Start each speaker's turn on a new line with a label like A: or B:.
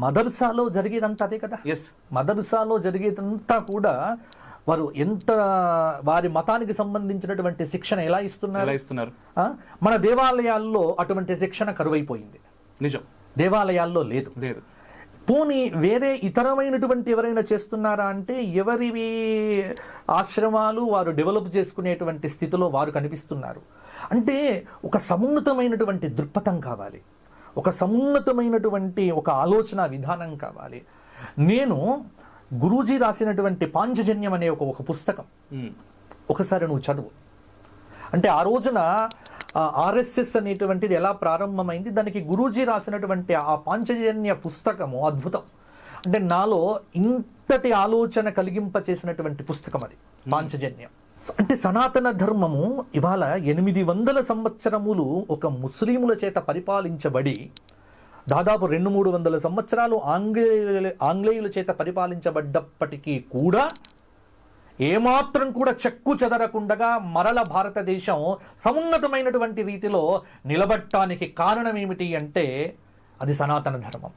A: మదర్సాలో జరిగేదంతా అదే కదా?
B: ఎస్
A: మదర్సాలో జరిగేదంతా కూడా వారు ఎంత వారి మతానికి సంబంధించినటువంటి శిక్షణ ఎలా
B: ఎలా
A: ఇస్తున్నారు?
B: ఇస్తున్నారు
A: ఆ? మన దేవాలయాల్లో అటువంటి శిక్షణ కరువైపోయింది.
B: నిజం.
A: దేవాలయాల్లో లేదు.
B: లేదు.
A: పోనీ వేరే ఇతరమైనటువంటి ఎవరైనా చేస్తున్నారా అంటే ఎవరివి ఆశ్రమాలు వారు డెవలప్ చేసుకునేటువంటి స్థితిలో వారు కనిపిస్తున్నారు. అంటే ఒక సమున్నతమైనటువంటి దృక్పథం కావాలి. ఒక సమున్నతమైనటువంటి ఒక ఆలోచన విధానం కావాలి. నేను గురూజీ రాసినటువంటి పాంచజన్యం అనే ఒక ఒక పుస్తకం. ఒకసారి నువ్వు చదువు. అంటే ఆ రోజున ఆర్ఎస్ఎస్ అనేటువంటిది ఎలా ప్రారంభమైంది? దానికి గురూజీ రాసినటువంటి ఆ పాంచజన్య పుస్తకము అద్భుతం. అంటే నాలో ఇంతటి ఆలోచన కలిగింప చేసినటువంటి పుస్తకం అది పాంచజన్యం. అంటే సనాతన ధర్మము ఇవాళ ఎనిమిది వందల సంవత్సరములు ఒక ముస్లిముల చేత పరిపాలించబడి దాదాపు రెండు మూడు వందల సంవత్సరాలు ఆంగ్లేయుల ఆంగ్లేయుల చేత పరిపాలించబడ్డప్పటికీ కూడా ఏమాత్రం కూడా చెక్కు చెదరకుండగా మరల భారతదేశం సమున్నతమైనటువంటి రీతిలో నిలబట్టానికి కారణం ఏమిటి అంటే అది సనాతన ధర్మం.